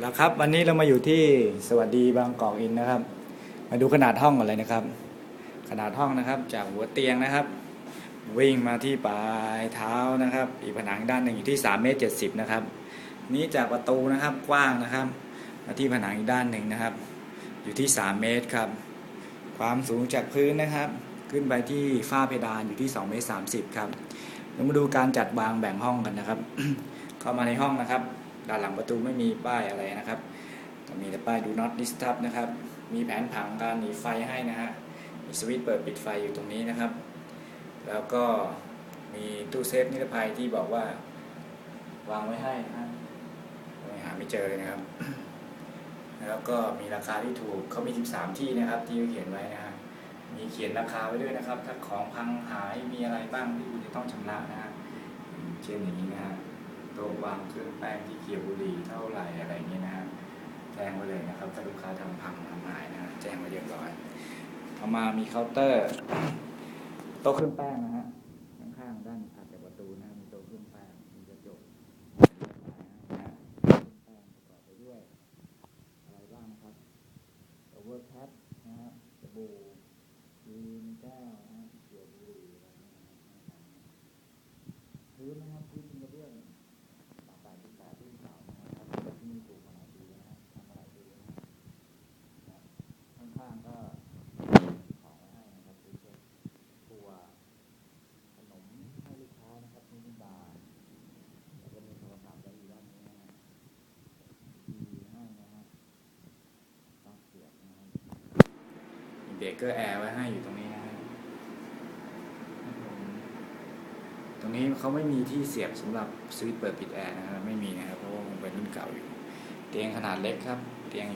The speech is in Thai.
แล้วครับวันนี้เรามาอยู่ที่สวัสดีบางกอกอินนะครับ มาดูขนาดห้องก่อนเลยนะครับ ขนาดห้องนะครับ จากหัวเตียงนะครับ วิ่งมาที่ปลายเท้านะครับ อีกผนังด้านหนึ่งอยู่ที่3เมตร70นะครับนี้จากประตูนะครับกว้างนะครับ มาที่ผนังอีกด้านหนึ่งนะครับ อยู่ที่ 3 เมตรครับ ความสูงจากพื้นนะครับ ขึ้นไปที่ฝ้าเพดานอยู่ที่2เมตร30ครับเรามาดูการจัดวางแบ่งห้องกันนะครับ เข้ามาในห้องนะครับ ด้านหลังประตูไม่มีป้ายอะไรนะครับมีแต่ป้าย do not disturb นะครับ มีแผนผังการหนีไฟให้นะฮะ มีสวิตช์เปิดปิดไฟอยู่ตรงนี้นะครับ แล้วก็มีตู้เซฟนิรภัยที่บอกว่าวางไว้ให้นะครับไม่หาไม่เจอเลยนะครับ แล้วก็มีราคาที่ถูกเขามี 13 ที่นะครับ ที่เขาเขียนไว้นะฮะ มีเขียนราคาไว้ด้วยนะครับ ถ้าของพังหายมีอะไรบ้างที่คุณจะต้องชำระนะฮะเช่นอย่างนี้นะฮะ ต๊ะวางเครื่องแป้งที่เกี่ยวบุหรี่เท่าไหร่อะไรอย่างนี้นะฮะแจ้งไว้เลยนะครับถ้าลูกค้าทำพังทำหายนะแจ้งไว้เรียบร้อยต่อมามีเคาน์เตอร์โต๊ะเครื่องแป้งนะฮะข้างๆด้านถัดจากประตูนะมีโต๊ะเครื่องแป้งมีกระจกนะฮะเครื่องแป้งประกอบไปด้วยอะไรบ้างนะครับโอเวอร์แคปนะฮะสบู่ครีมแก้วนะฮะเกี่ยวบุหรี่อะไรนะครับพื้นนะครับพื้นเป็นกระเบื้องปากแปดที่แปดที่เสานะครับที่นี่ปลูกมาหลายปีแล้วนะทำมาหลายปีแล้วนะครับข้างๆก็ของไว้ให้นะครับคือเช็คตัวขนมให้ลูกค้านะครับมินิบาร์แล้วก็มีโทรศัพท์ไว้อยู่ด้านนี้นะฮะดีให้นะฮะปลั๊กเสียบนะครับมี เบรกเกอร์แอร์ไว้ให้อยู่ตรงนี้นะฮะตรงนี้เขาไม่มีที่เสียบสำหรับสวิตช์เปิดปิดแอร์นะครับไม่มีนะครับเพราะว่ามันเป็นรุ่นเก่าอยู่ เตียงขนาดเล็กครับ